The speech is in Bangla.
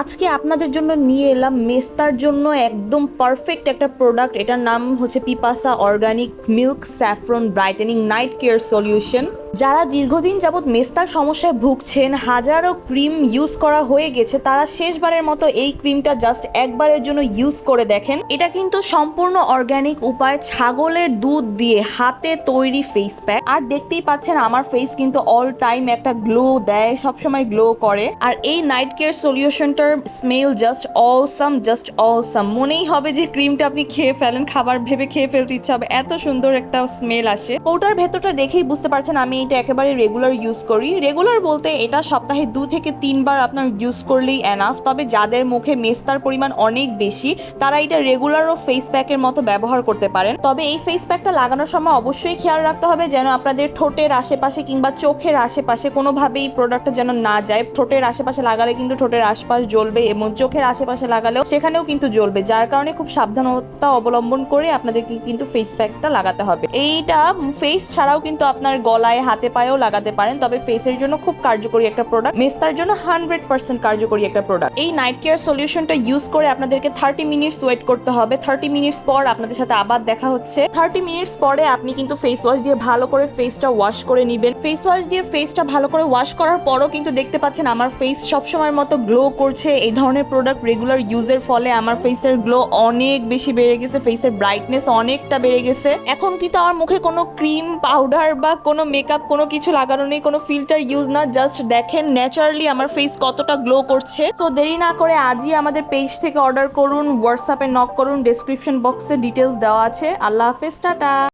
আজকে আপনাদের জন্য নিয়ে এলাম মেস্তার জন্য একদম পারফেক্ট একটা প্রোডাক্ট এটার নাম হচ্ছে Pipasa organic milk saffron brightening night care solution. যারা দীর্ঘদিন যাবৎ মেস্তার সমস্যায় ভুগছেন, হাজারো ক্রিম ইউজ করা হয়ে গেছে, তারা শেষবারের মতো এই ক্রিমটা জাস্ট একবারের জন্য ইউজ করে দেখেন। এটা কিন্তু সম্পূর্ণ অর্গানিক উপায়, ছাগলের দুধ দিয়ে হাতে তৈরি ফেস প্যাক আর দেখতেই পাচ্ছেন, আমার ফেস কিন্তু অল টাইম একটা গ্লো দেয়, সবসময় গ্লো করে। আর এই night care সলিউশনটার smell just awesome just awesome মনেই হবে যে ক্রিমটা আপনি খেয়ে ফেলেন, খাবার ভেবে খেয়ে ফেলতে ইচ্ছা হবে, এত সুন্দর একটা স্মেল আসে। ওটার ভেতরটা দেখেই বুঝতে পারছেন, আমি এটা একেবারে রেগুলার ইউজ করি। রেগুলার বলতে এটা সপ্তাহে দু থেকে তিনবার আপনার ইউজ করলেই এনাফ তবে যাদের মুখে মেস্তার পরিমাণ অনেক বেশি, তারা এটা রেগুলার ও ফেস প্যাকের মতো ব্যবহার করতে পারেন। তবে এই ফেস প্যাকটা লাগানোর সময় অবশ্যই খেয়াল রাখতে হবে যেন আপনাদের ঠোঁটের আশেপাশে কিংবা চোখের আশেপাশে কোনোভাবেই প্রোডাক্টটা যেন না যায়। ঠোঁটের আশেপাশে লাগালে কিন্তু ঠোঁটের আশপাশ জ্বলবে এবং চোখের আশেপাশে লাগালেও সেখানেও কিন্তু জ্বলবে, যার কারণে খুব সাবধানতা অবলম্বন করে আপনাদেরকে কিন্তু ফেস প্যাকটা লাগাতে হবে। এইটা ফেস ছাড়াও কিন্তু আপনার গলায় হাতে পায়েও লাগাতে পারেন, তবে ফেসের জন্য খুব কার্যকরী একটা প্রোডাক্ট মেস্তার জন্য হান্ড্রেড পার্সেন্ট কার্যকরী একটা প্রোডাক্ট এই নাইট কেয়ার সলিউশনটা ইউজ করে আপনাদেরকে থার্টি মিনিটস ওয়েট করতে হবে। থার্টি মিনিটস পর আপনাদের সাথে আবার দেখা হচ্ছে। থার্টি মিনিটস পরে আপনি কিন্তু ফেস ওয়াশ দিয়ে ভালো করে ফেসটা ওয়াশ করে নেবেন। ফেস ওয়াশ দিয়ে ফেসটা ভালো করে ওয়াশ করার পরও কিন্তু দেখতে পাচ্ছেন আমার ফেস সবসময়ের মতো গ্লো করছে। এই ধরনের প্রোডাক্ট রেগুলার ইউজের ফলে আমার ফেসের গ্লো অনেক বেশি বেড়ে গেছে। ফেসের ব্রাইটনেস অনেকটা বেড়ে গেছে। এখন কিন্তু আমার মুখে কোনো ক্রিম পাউডার বা কোনো মেকআপ কোনো কিছু লাগানো নেই, কোনো ফিল্টার ইউজ না জাস্ট দেখেন ন্যাচারালি আমার ফেস কতটা গ্লো করছে। তো দেরি না করে আজই আমাদের পেজ থেকে অর্ডার করুন হোয়াটসঅ্যাপে নক করুন ডেসক্রিপশন বক্সে ডিটেলস দেওয়া আছে। আল্লাহ হাফেজ, টাটা।